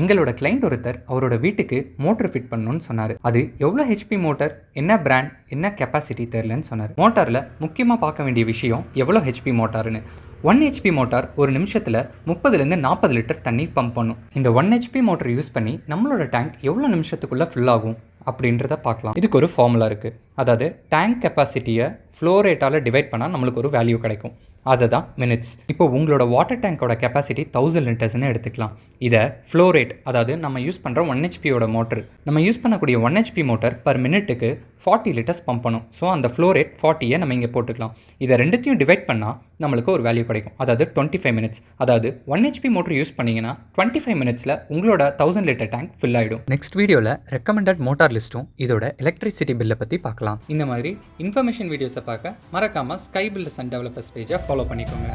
எங்களோட கிளைண்ட் ஒருத்தர் அவரோட வீட்டுக்கு மோட்டர் ஃபிட் பண்ணணும்னு சொன்னார். அது எவ்வளோ ஹெச்பி மோட்டார் என்ன பிராண்ட் என்ன கெப்பாசிட்டி தெரிலன்னு சொன்னார். மோட்டாரில் முக்கியமாக பார்க்க வேண்டிய விஷயம் எவ்வளோ ஹெச்பி மோட்டார்னு ஒன் ஹெச்பி மோட்டார் ஒரு நிமிஷத்தில் முப்பதுலேருந்து நாற்பது லிட்டர் தண்ணி பம்ப் பண்ணும். இந்த ஒன் ஹெச்பி மோட்டர் யூஸ் பண்ணி நம்மளோட டேங்க் எவ்வளோ நிமிஷத்துக்குள்ளே ஃபில் ஆகும்? அப்படின்றத பார்க்கலாம். இதுக்கு ஒரு ஃபார்முலா இருக்குது அதாவது டேங்க் கெப்பாசிட்டியை ஃப்ளோ ரேட்டால் டிவைட் பண்ணால் நம்மளுக்கு ஒரு வேல்யூ கிடைக்கும். அதுதான் மினிட்ஸ் இப்போ உங்களோட வாட்டர் டேங்கோட கெப்பாசிட்டி தௌசண்ட் லிட்டர்ஸ்னு எடுத்துக்கலாம். இதை ஃப்ளோ ரேட் அதாவது நம்ம யூஸ் பண்ணுற ஒன் ஹெச்பியோட மோட்டர் நம்ம யூஸ் பண்ணக்கூடிய ஒன் ஹெச்பி மோட்டர் பர் மினிட்டுக்கு ஃபார்ட்டி லிட்டர்ஸ் பம்ப் பண்ணும். ஸோ அந்த ஃப்ளோ ரேட் ஃபார்ட்டியை நம்ம இங்கே போட்டுக்கலாம். இதை ரெண்டுத்தையும் டிவைட் பண்ணால் நம்மளுக்கு ஒரு வேல்யூ கிடைக்கும். அதாவது டுவெண்ட்டி ஃபைவ் மினிட்ஸ் அதாவது ஒன் ஹெச்பி மோட்டர் யூஸ் பண்ணிங்கன்னா டுவெண்ட்டி ஃபைவ் மினிட்ஸில் உங்களோட தௌசண்ட் லிட்டர் டேங்க் ஃபில் ஆகிடும் நெக்ஸ்ட் வீடியோவில் ரெக்கமெண்டட் மோட்டார் லிஸ்ட்டும் இதோட எலக்ட்ரிசிட்டி பில்லை பற்றி பார்க்கலாம். இந்த மாதிரி இன்ஃபர்மேஷன் வீடியோஸை பார்க்க மறக்காமல் ஸ்கை பில்டர்ஸ் அண்ட் டெவலப்பர்ஸ் பேஜை ஃபாலோ பண்ணிக்கோங்க.